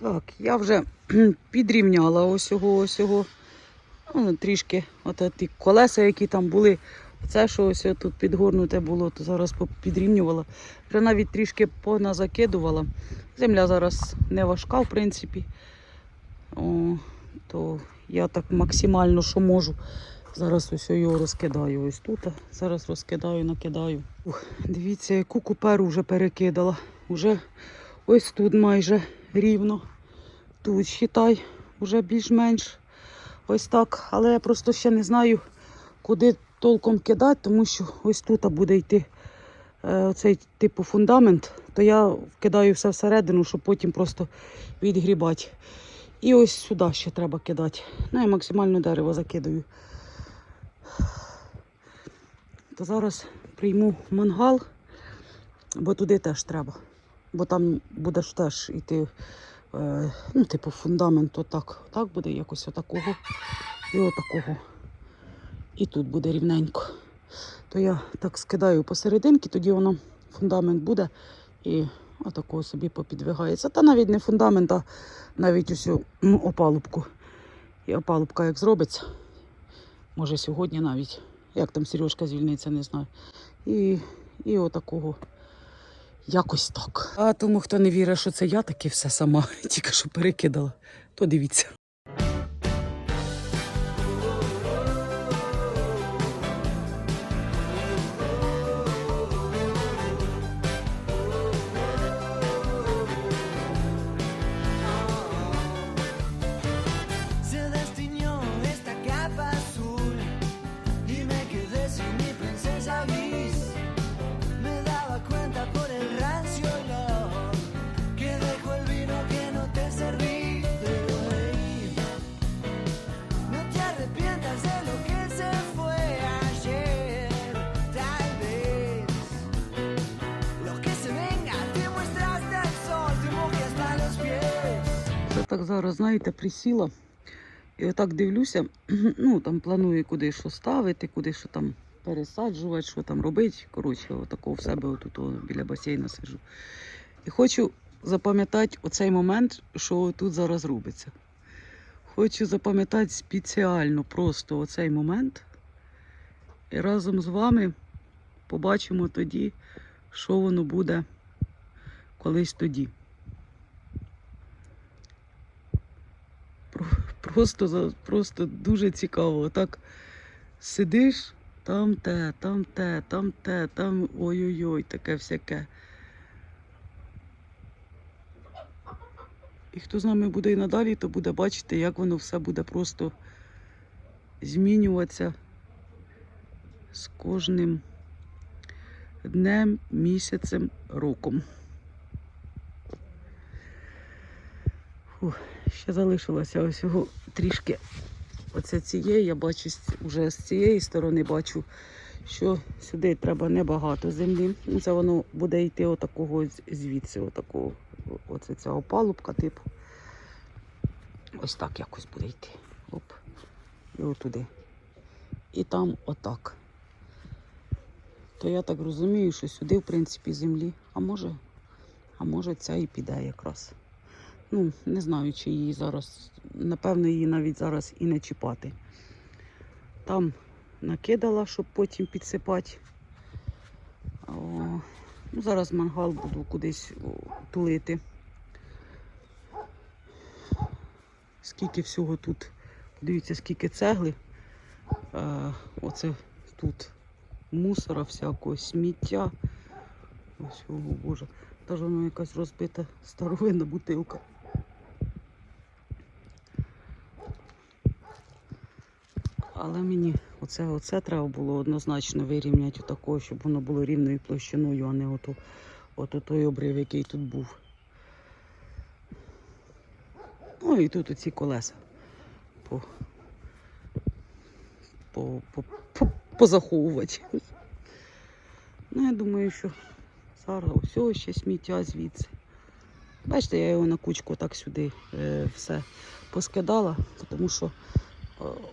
Так, я вже підрівняла ось його, ось його. Ну, трішки от ті колеса, які там були. Це, що ось тут підгорнуте було, то зараз підрівнювала. Вже навіть трішки поназакидувала. Земля зараз не важка, в принципі. О, то я так максимально, що можу. Зараз ось його розкидаю ось тут. Зараз розкидаю, накидаю. Ух, дивіться, яку куперу вже перекидала. Уже ось тут майже рівно. Тут считай, вже більш-менш ось так. Але я просто ще не знаю, куди толком кидати, тому що ось тут буде йти е, оцей типу фундамент, то я вкидаю все всередину, щоб потім просто відгрібати. І ось сюди ще треба кидати. Ну і максимально дерево закидаю. То зараз прийму мангал, бо туди теж треба. Бо там буде ж теж йти, е, ну, типу, фундамент отак. Отак буде якось отакого і отакого. І тут буде рівненько. То я так скидаю посерединки, тоді воно фундамент буде і отакого собі попідвигається. Та навіть не фундамент, а навіть усю ну, опалубку. І опалубка як зробиться. Може сьогодні навіть. Як там Сережка звільниться, не знаю. І, і отакого. Якось так. А тому, хто не вірить, що це я таки все сама, тільки що перекидала, то дивіться. Зараз, знаєте, присіла. І отак дивлюся, ну там планую куди що ставити, куди що там пересаджувати, що там робити. Коротше, отакого в себе отут біля басейна сижу. І хочу запам'ятати оцей момент, що тут зараз робиться. Хочу запам'ятати спеціально просто оцей момент. І разом з вами побачимо тоді, що воно буде колись тоді. Просто, просто дуже цікаво. Так сидиш, там те, там те, там те, там ой-ой-ой, таке всяке. І хто з нами буде і надалі, то буде бачити, як воно все буде просто змінюватися з кожним днем, місяцем, роком. Фух, ще залишилося ось його трішки. Оце цієї, я бачу вже з цієї сторони бачу, що сюди треба небагато землі. Ну, Це воно буде йти отакого звідси, отакого. Оце ця опалубка, типу. Ось так якось буде йти. Оп. І отуди. І там отак. То я так розумію, що сюди, в принципі, землі. А може, а може ця і піде якраз. Ну, не знаю, чи її зараз, напевно, її навіть зараз і не чіпати. Там накидала, щоб потім підсипати. О, ну, зараз мангал буду кудись тулити. Скільки всього тут. Дивіться, скільки цегли. Е, оце тут мусора всякого, сміття. Ось, о, Боже. Даже воно якась розбита старовинна бутилка. Але мені оце, оце треба було однозначно вирівняти отакого, щоб воно було рівною площиною, а не ото, ото той обрив, який тут був. Ну і тут оці колеса по, по, по, по, позаховувати. Ну, я думаю, що зараз ось ще сміття звідси. Бачите, я його на кучку так сюди е, все поскидала, тому що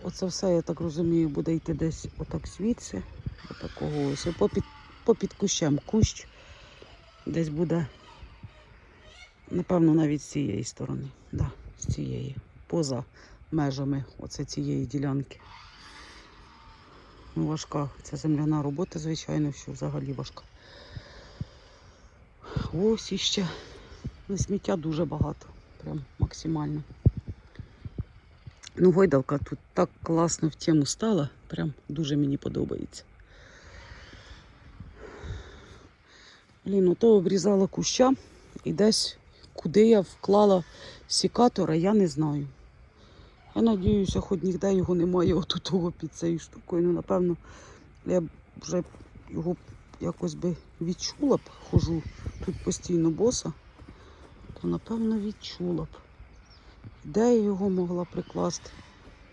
оце все, я так розумію, буде йти десь отак звідси, отакого ось, попід, попід кущем кущ, десь буде Напевно, навіть з цієї сторони. Да, з цієї. Поза межами оце цієї ділянки. Ну, важка. Це земляна робота, звичайно, що взагалі важка. Ось іще. Ну, сміття дуже багато. Прям максимально. Ну, гойдалка тут так класно в тему стала. Прям дуже мені подобається. Блін, ото обрізала куща і десь куди я вклала сікатора, я не знаю. Я надіюся, хоч ніде його немає отут того під цією штукою. Ну, напевно, я вже його якось би відчула б, хожу тут постійно боса, то напевно відчула б. Де я його могла прикласти?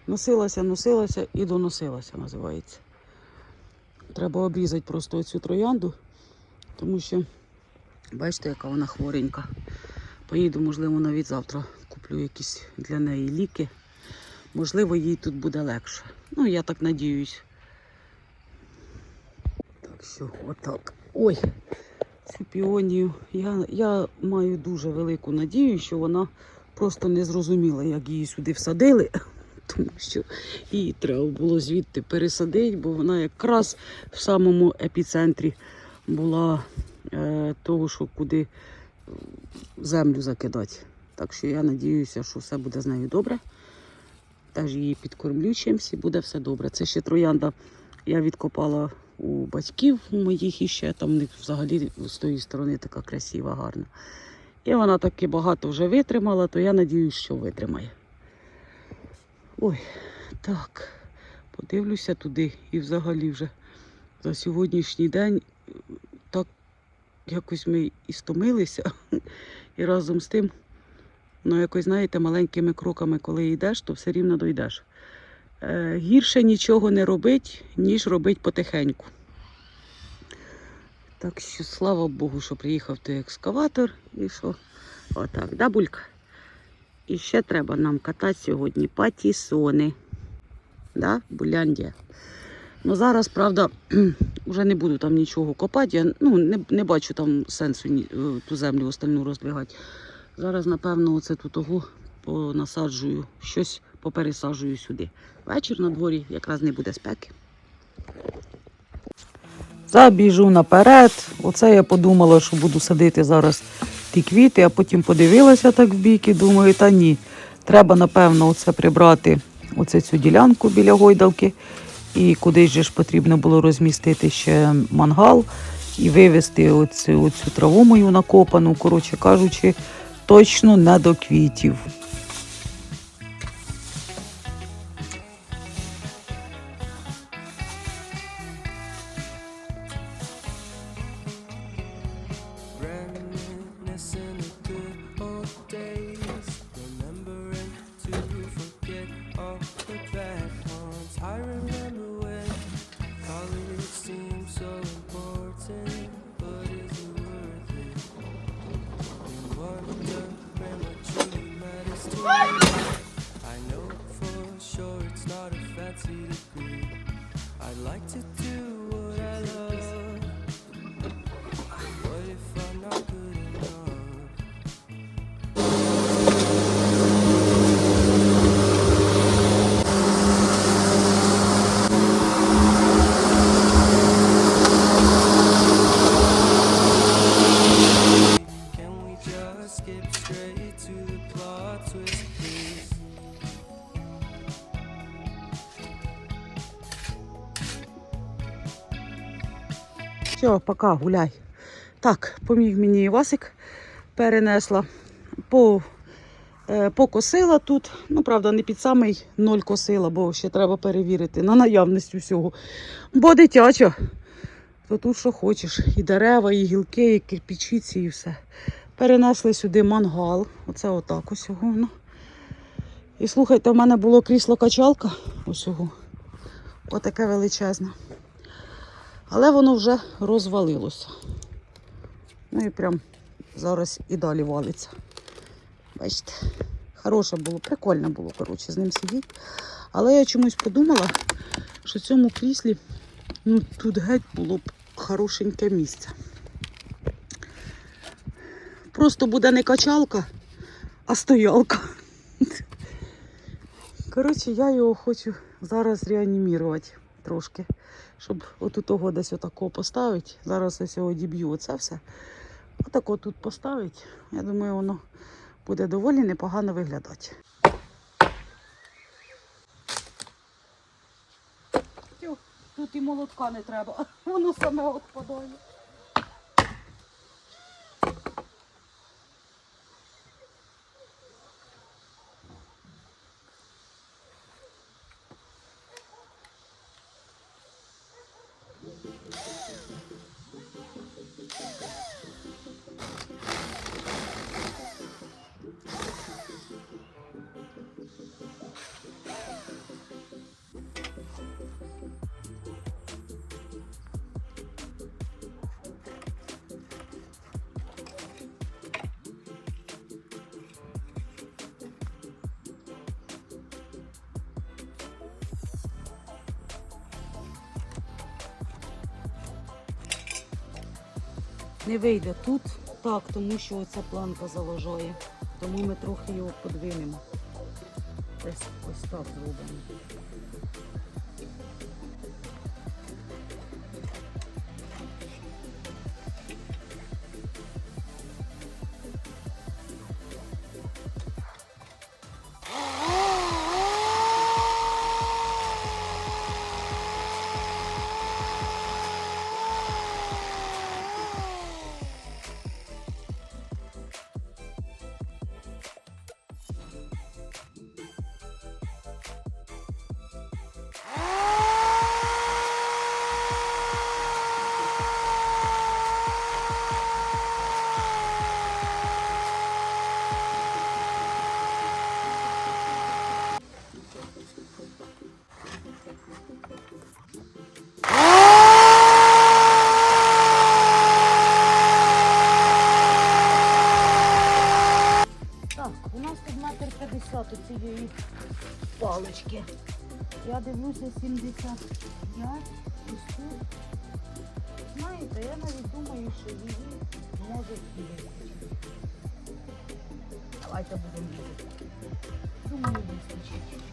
Носилася, носилася і доносилася, називається. Треба обрізати просто цю троянду, тому що бачите, яка вона хворенька. Поїду, можливо, навіть завтра куплю якісь для неї ліки. Можливо, їй тут буде легше. Ну, я так надіюсь. Так що, отак. Ой, цю піонію. Я, я маю дуже велику надію, що вона просто не зрозуміла, як її сюди всадили. Тому що її треба було звідти пересадити, бо вона якраз в самому епіцентрі була е, того, що куди е, землю закидати. Так що я надіюся, що все буде з нею добре. Теж її підкормлю чимось і буде все добре. Це ще троянда я відкопала у батьків у моїх іще. Там взагалі з тої сторони така красива, гарна. І вона таки багато вже витримала, то я надіюсь, що витримає. Ой, так, подивлюся туди і взагалі вже за сьогоднішній день так якось ми і стомилися. І разом з тим, ну якось, знаєте, маленькими кроками, коли йдеш, то все рівно дойдеш. Е, гірше нічого не робить, ніж робить потихеньку. Так що слава Богу, що приїхав той екскаватор і що отак, да, булька? І ще треба нам катати сьогодні патісони. Да, Буляндія. Ну зараз, правда, вже не буду там нічого копати. Я ну, не, не бачу там сенсу е, ту землю остальну роздвигати. Зараз, напевно, оце тут того понасаджую, щось попересаджую сюди. Вечір на дворі якраз не буде спеки. Забіжу наперед. Оце я подумала, що буду садити зараз ті квіти, а потім подивилася так в бік і думаю, та ні. Треба, напевно, оце прибрати оце цю ділянку біля гойдалки. І кудись же ж потрібно було розмістити ще мангал і вивезти оцю, оцю траву мою накопану, коротше кажучи, точно не до квітів. Все, пока, гуляй. Так, поміг мені Івасик, перенесла. По, е, покосила тут. Ну, правда, не під самий ноль косила, бо ще треба перевірити на наявність усього. Бо дитяча, то тут що хочеш. І дерева, і гілки, і кирпичиці, і все. Перенесли сюди мангал. Оце отак ось воно. І слухайте, в мене було крісло качалка. Ось його. Отаке величезне. Але воно вже розвалилося. Ну і прям зараз і далі валиться. Бачите, хороше було, прикольно було, коротше, з ним сидіти. Але я чомусь подумала, що в цьому кріслі ну, тут геть було б хорошеньке місце. просто буде не качалка, а стоялка. Коротше, я його хочу зараз реанімірувати трошки, щоб от у того десь отако поставити. Зараз я сьогодні б'ю оце все. Отако тут поставити. Я думаю, воно буде доволі непогано виглядати. Тут і молотка не треба, воно саме відпадає. Не вийде тут так, тому що оця планка заважає. Тому ми трохи його подвинемо. Десь ось так зробимо. Дивлюся 75. Ось тут. Знаєте, я навіть думаю, що її може вистачити. Давайте будемо їздити. Думаю, вистачить.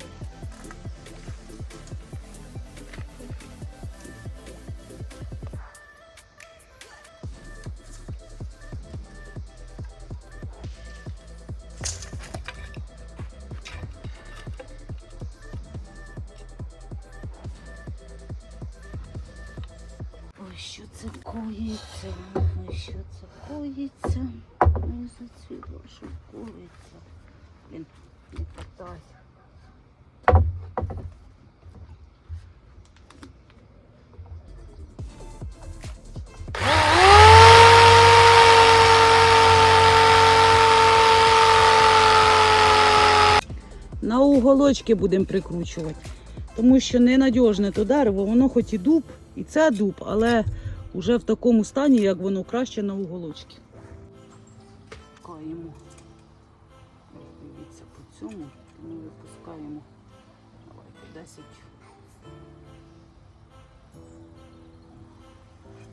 На уголочки будемо прикручувати. Тому що ненадіжне то дерево, воно хоч і дуб, і це дуб, але вже в такому стані, як воно краще на уголочки. Пускаємо. Дивіться по цьому, ми випускаємо. Давайте 10.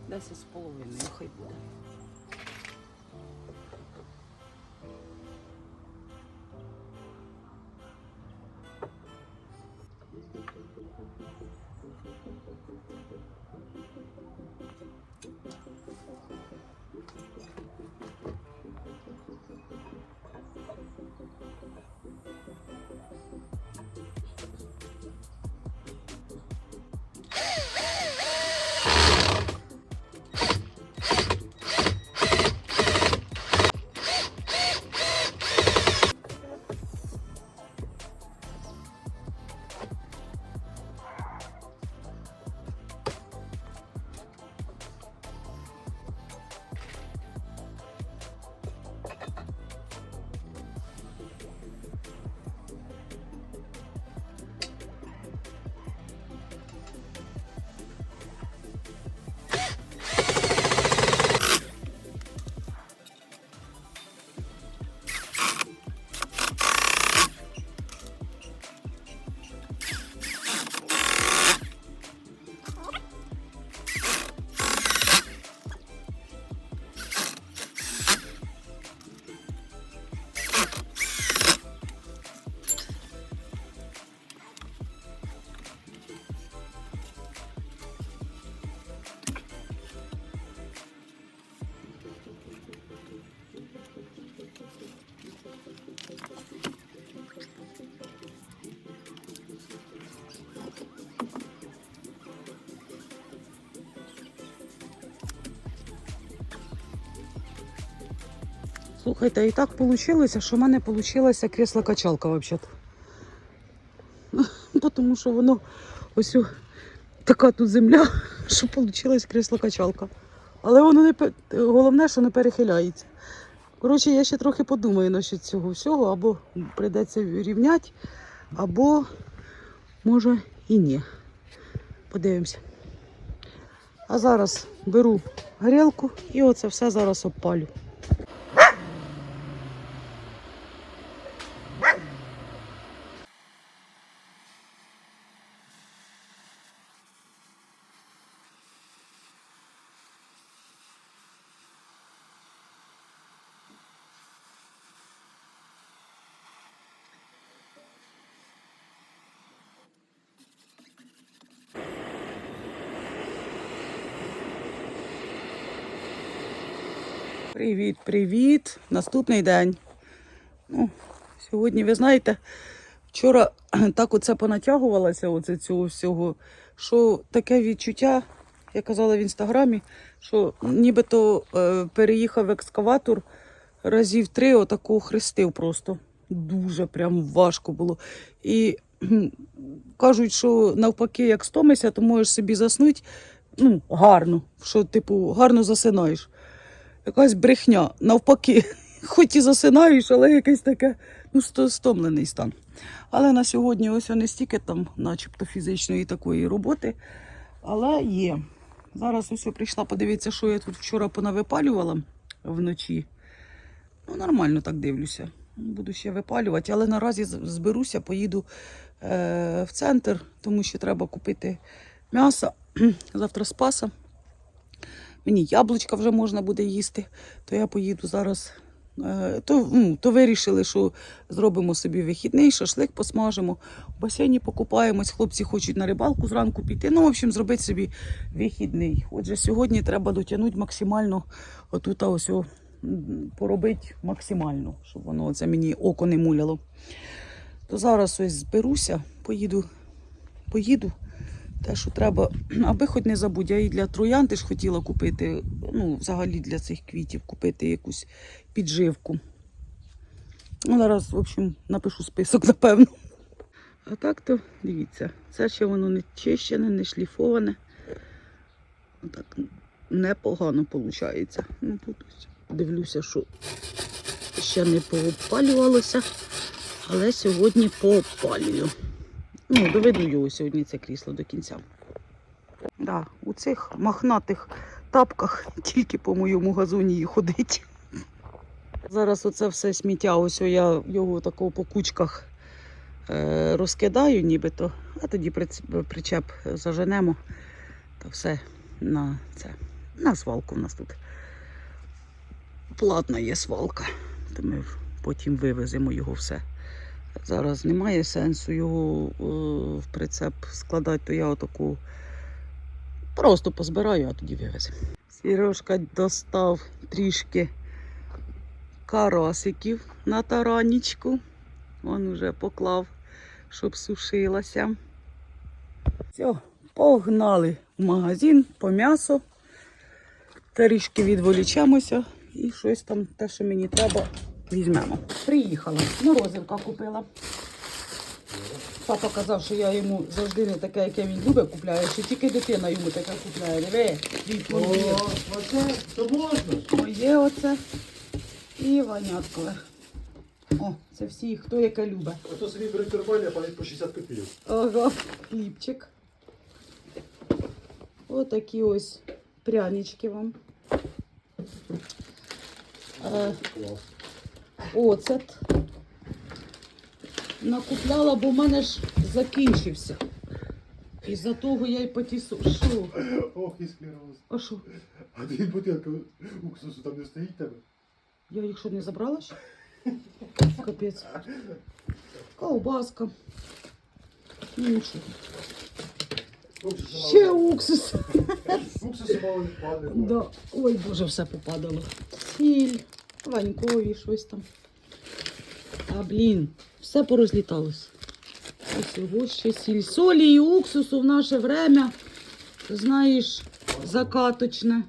10 з половиною, хай буде. Слухайте, і так вийшло, що в мене вийшла кресло-качалка взагалі. Тому що воно ось така тут земля, що вийшла кресло-качалка. Але воно не головне, що не перехиляється. Коротше, я ще трохи подумаю насчет цього всього, або прийдеться рівняти, або може і ні. Подивимося. А зараз беру горілку і оце все зараз обпалю. Привіт, привіт. Наступний день. Ну, сьогодні, ви знаєте, вчора так оце понатягувалося оце цього всього, що таке відчуття, я казала в інстаграмі, що нібито е, переїхав екскаватор разів три, отаку хрестив просто. Дуже прям важко було. І кажуть, що навпаки, як стомишся, то можеш собі заснути ну, гарно, що, типу, гарно засинаєш якась брехня. Навпаки, хоч і засинаєш, але якесь таке ну, стомлений стан. Але на сьогодні ось не стільки там, начебто, фізичної такої роботи, але є. Зараз ось прийшла подивитися, що я тут вчора понавипалювала вночі. Ну, нормально так дивлюся. Буду ще випалювати, але наразі зберуся, поїду е, в центр, тому що треба купити м'ясо. Завтра спаса. Мені яблучка вже можна буде їсти, то я поїду зараз. Е, То, ну, то вирішили, що зробимо собі вихідний, шашлик посмажемо, в басейні покупаємось, хлопці хочуть на рибалку зранку піти. Ну, в общем, зробити собі вихідний. Отже, сьогодні треба дотягнути максимально отут ось поробити максимально, щоб воно це мені око не муляло. То зараз ось зберуся, поїду, поїду. Те, що треба, аби хоч не забудь, я і для троянди ж хотіла купити, ну, взагалі для цих квітів купити якусь підживку. Ну, зараз, в общем, напишу список, напевно. А так то, дивіться, це ще воно не чищене, не шліфоване. Отак непогано виходить. Ну, тут дивлюся, що ще не поопалювалося, але сьогодні поопалюю. Ну, доведу його сьогодні це крісло до кінця. Да, у цих махнатих тапках тільки по моєму газоні і ходить. Зараз оце все сміття, ось я його тако по кучках е, розкидаю нібито, а тоді причеп заженемо та все на це. На свалку в нас тут. Платна є свалка, то ми потім вивеземо його все. Зараз немає сенсу його е, в прицеп складати, то я отаку просто позбираю, а тоді вивеземо. Сережка достав трішки карасиків на таранічку. Він вже поклав, щоб сушилася. Все, погнали в магазин по м'ясо. Трішки відволічемося і щось там, те, що мені треба, візьмемо. Приїхала, морозивка купила. Папа казав, що я йому завжди не таке, яке він любить, купляю, що тільки дитина йому таке купляє. Диви, твій подвір. оце, то можна. Моє оце і ваняткове. О, це всі, хто яке любить. А то собі беруть нормально, а по 60 копійок. Ага, хлібчик. Отакі ось прянички вам. Е, Клас. Оцет. Накупляла, бо в мене ж закінчився. І за того я й потісу. Що? Ох, і склероз. А що? А дві бутилки уксусу там не стоїть тебе? Я їх що не забрала ще? Капець. Ковбаска. Ну нічого. Ще не- уксус. Мало не впаде. Да. Ой, боже, все попадало. Сіль, ванькові, щось там. А блін, все порозліталось. Ось його ще сіль. Солі і уксусу в наше время, знаєш, закаточне.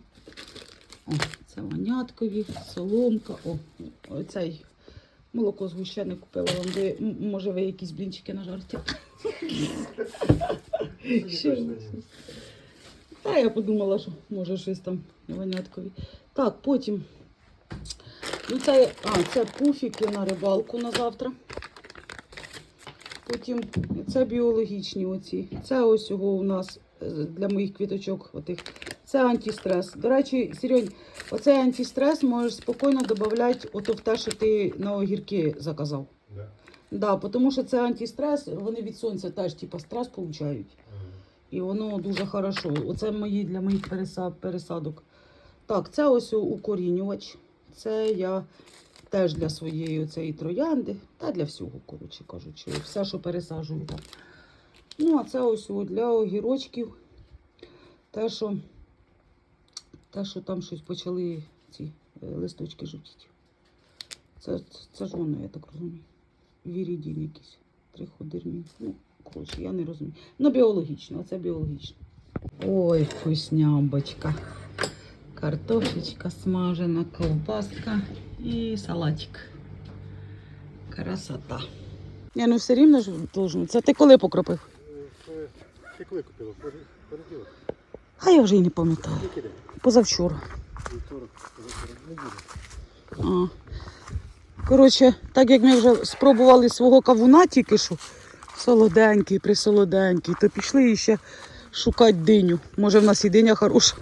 О, це ваняткові, соломка. О, оцей молоко згущене купила вам. Ви, може, ви якісь блінчики нажарте? Ще. Та я подумала, що може щось там ваняткові. Так, потім. Ну, це, а, це пуфіки на рибалку на завтра. Потім це біологічні оці. Це ось його у нас е, для моїх квіточок. Отих. Це антистрес. До речі, Серьонь, оцей антистрес можеш спокійно додати ото в те, що ти на огірки заказав. Да. Да, тому що це антистрес, вони від сонця теж типу, стрес получають. І воно дуже хорошо. Оце мої для моїх пересадок. Так, це ось укорінювач. Це я теж для своєї оцеї троянди, та для всього, коротше кажучи, все, що пересаджую там. Ну, а це ось для огірочків. Те, що, те, що там щось почали ці е, листочки жовтіти. Це, це ж воно, я так розумію. Вірідін якийсь. Триходермін. Ну, коротше, я не розумію. Ну, біологічно, це біологічно. Ой, вкуснямбочка. Картошечка смажена, ковбаска і салатик. Красота. Я ну все рівно ж должен. Це ти коли покропив? Ти коли купила? Понеділок? А я вже й не пам'ятаю. Позавчора. Буде. А. Коротше, так як ми вже спробували свого кавуна тільки що, солоденький, присолоденький, то пішли іще шукати диню. Може, в нас і диня хороша.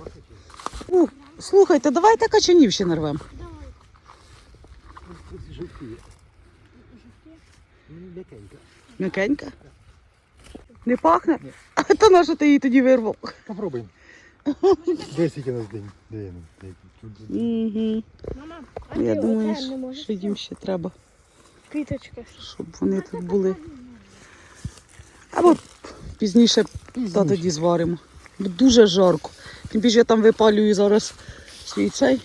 Слухайте, давайте качанів ще нарвемо. М'якенька. М'якенька. Не пахне? А то на що ти її тоді вирвав? Попробуємо. Десь який у нас день. Де я? Угу. Мама, а Я ти думаю, оце не можеш? що їм ще треба, Квіточка. щоб вони тут були. Або пізніше та тоді зваримо. Бо дуже жарко. Тим більше я там випалюю зараз свій цей,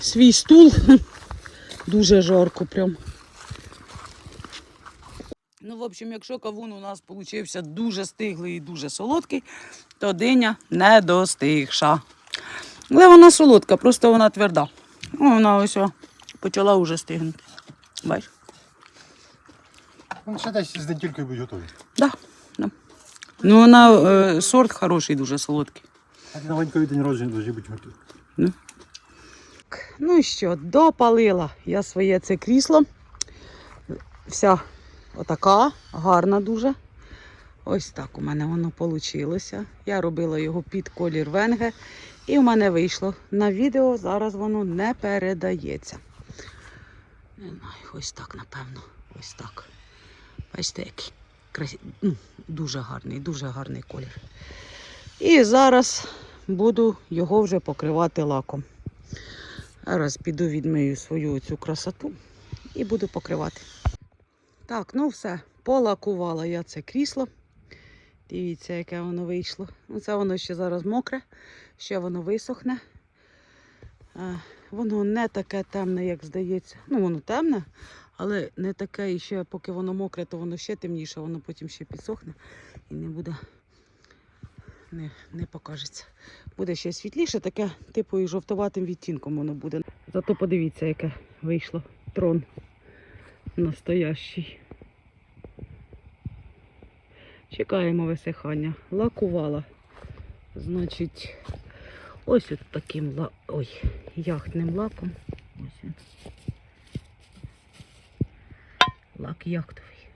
свій стул. Дуже жарко прям. Ну, в общем, якщо кавун у нас получився дуже стиглий і дуже солодкий, то диня не достигша. Але вона солодка, просто вона тверда. О, вона ось о, почала вже стигнути. Бачиш? Ну, ще десь з недількою будуть готові. Да, да. Ну, вона е, сорт хороший, дуже солодкий. А ти на Ванькові день народження дуже бути готові. Ну і що, допалила я своє це крісло. Вся отака, гарна дуже. Ось так у мене воно вийшло. Я робила його під колір венге. І в мене вийшло. На відео зараз воно не передається. Не знаю, ось так, напевно. Ось так. Бачите, який красивий. Ну, дуже гарний, дуже гарний колір. І зараз буду його вже покривати лаком. Зараз піду відмию свою цю красоту і буду покривати. Так, ну все, полакувала я це крісло. Дивіться, яке воно вийшло. Це воно ще зараз мокре, ще воно висохне. Воно не таке темне, як здається. Ну, воно темне, але не таке і ще, поки воно мокре, то воно ще темніше, воно потім ще підсохне і не буде, не, не покажеться. Буде ще світліше, таке типу і жовтуватим відтінком воно буде. Зато подивіться, яке вийшло трон настоящий. Чекаємо висихання. Лакувала. Значить, ось от таким ла... Ой, яхтним лаком. Ось він. Лак яхтовий.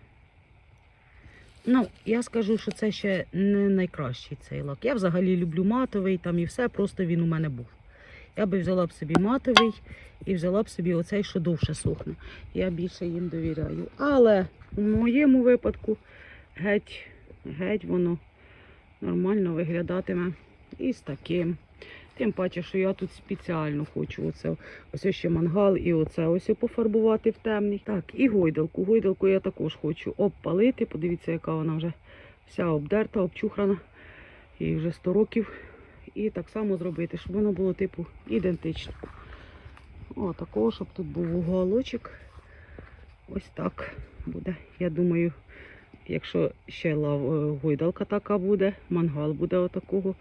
Ну, я скажу, що це ще не найкращий цей лак. Я взагалі люблю матовий там і все, просто він у мене був. Я би взяла б собі матовий і взяла б собі оцей, що довше сохне. Я більше їм довіряю. Але в моєму випадку геть, геть воно нормально виглядатиме і з таким. Тим паче, що я тут спеціально хочу оце, ось ще мангал і оце ось пофарбувати в темний. Так, і гойдалку. Гойдалку я також хочу обпалити. Подивіться, яка вона вже вся обдерта, обчухрана. І вже 100 років. І так само зробити, щоб воно було типу ідентично. О, такого, щоб тут був уголочок. Ось так буде. Я думаю, якщо ще лав, гойдалка така буде, мангал буде отакого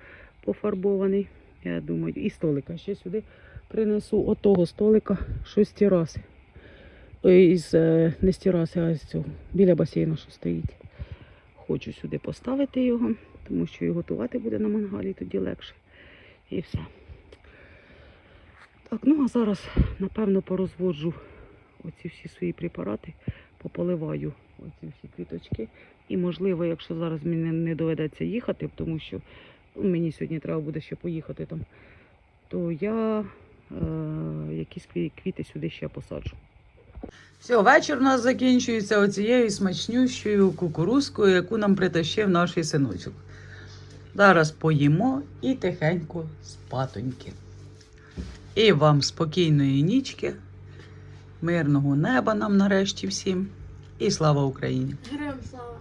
пофарбований. Я думаю, і столика ще сюди принесу отого столика щось з тераси. Із, е, не з тераси, а з цього, біля басейну, що стоїть. Хочу сюди поставити його, тому що і готувати буде на мангалі, тоді легше. І все. Так, ну а зараз, напевно, порозводжу оці всі свої препарати, пополиваю оці всі квіточки. І, можливо, якщо зараз мені не доведеться їхати, тому що мені сьогодні треба буде ще поїхати там, то я е, якісь квіти сюди ще посаджу. Все, вечір у нас закінчується оцією смачнющою кукурузкою, яку нам притащив наш синочок. Зараз поїмо і тихенько спатоньки. І вам спокійної нічки, мирного неба нам нарешті всім. І слава Україні! Героям слава.